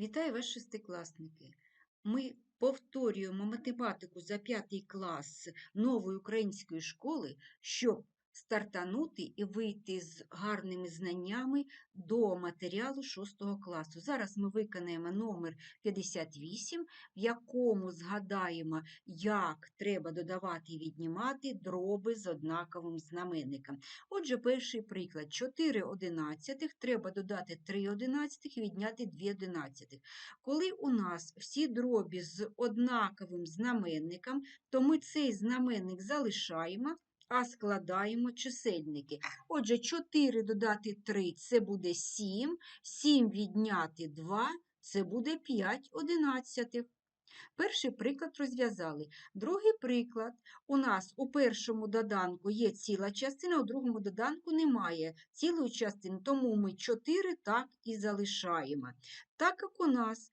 Вітаю вас, шестикласники! Ми повторюємо математику за п'ятий клас нової української школи, щоб стартанути і вийти з гарними знаннями до матеріалу 6 класу. Зараз ми виконаємо номер 58, в якому згадаємо, як треба додавати і віднімати дроби з однаковим знаменником. Отже, перший приклад. 4 одинадцятих треба додати 3 одинадцятих і відняти 2 одинадцятих. Коли у нас всі дробі з однаковим знаменником, то ми цей знаменник залишаємо, а складаємо чисельники. Отже, 4 додати 3 це буде 7, 7 відняти 2 це буде 5 одинадцятих. Перший приклад розв'язали. Другий приклад. У нас у першому доданку є ціла частина, у другому доданку немає цілої частини, тому ми 4 так і залишаємо. Так як у нас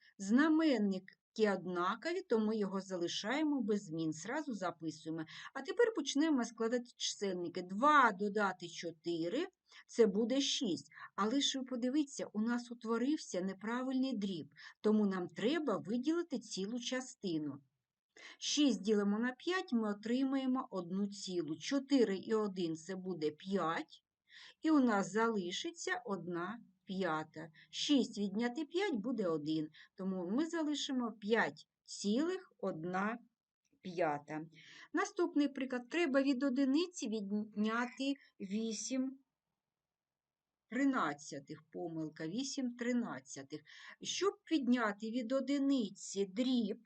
знаменники однакові, то ми його залишаємо без змін. Зразу записуємо. А тепер почнемо складати чисельники. 2 додати 4 це буде 6. Але ж ви подивіться, у нас утворився неправильний дріб, тому нам треба виділити цілу частину. 6 ділимо на 5, ми отримаємо одну цілу. 4 і 1 це буде 5, і у нас залишиться 1 п'ята. 6 відняти 5 буде 1, тому ми залишимо 5 цілих 1 п'ята. Наступний приклад. Треба від одиниці відняти 8 тринадцятих, помилка, 8 тринадцятих. Щоб підняти від одиниці дріб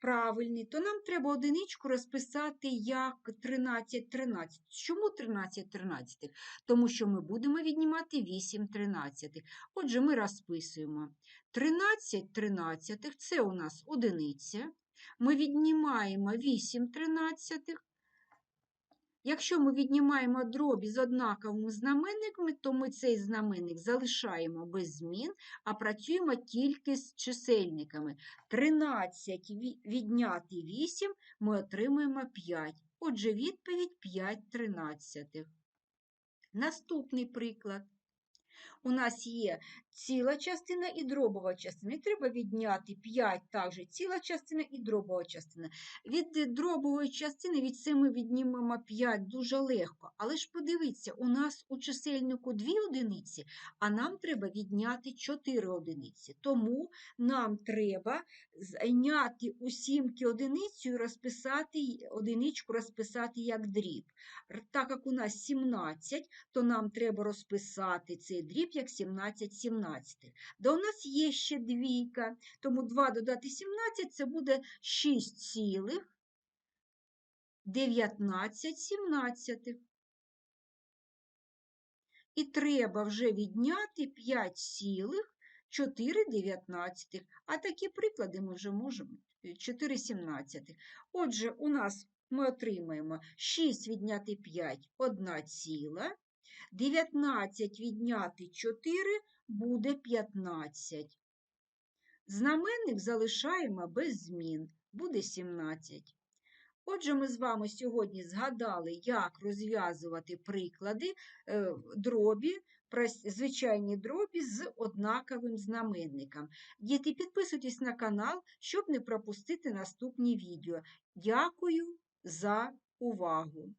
правильний, то нам треба одиничку розписати як 13 13. Чому 13 13? Тому що ми будемо віднімати 8 тринадцятих. Отже, ми розписуємо 13 тринадцятих – це у нас одиниця. Ми віднімаємо 8 тринадцятих. Якщо ми віднімаємо дробі з однаковими знаменниками, то ми цей знаменник залишаємо без змін, а працюємо тільки з чисельниками. 13 відняти 8 ми отримуємо 5. Отже, відповідь 5 тринадцятих. Наступний приклад. У нас є ціла частина і дробова частина. І треба відняти 5 також ціла частина і дробова частина. Від дробової частини від 7 віднімемо 5 дуже легко. Але ж подивіться, у нас у чисельнику 2 одиниці, а нам треба відняти 4 одиниці. Тому нам треба зайняти у сімки одиницю і розписати одиничку розписати як дріб. Так як у нас 17, то нам треба розписати цей дріб як 17 17. Да у нас є ще двійка, тому 2 додати 17 це буде 6 цілих 19 17. І треба вже відняти 5 цілих 4 19. А такі приклади ми вже можемо 4 17. Отже, у нас ми отримаємо 6 відняти 5 1 ціла. 19 відняти 4 буде 15. Знаменник залишаємо без змін, буде 17. Отже, ми з вами сьогодні згадали, як розв'язувати приклади е, дробі, звичайні дробі з однаковим знаменником. Діти, підписуйтесь на канал, щоб не пропустити наступні відео. Дякую за увагу!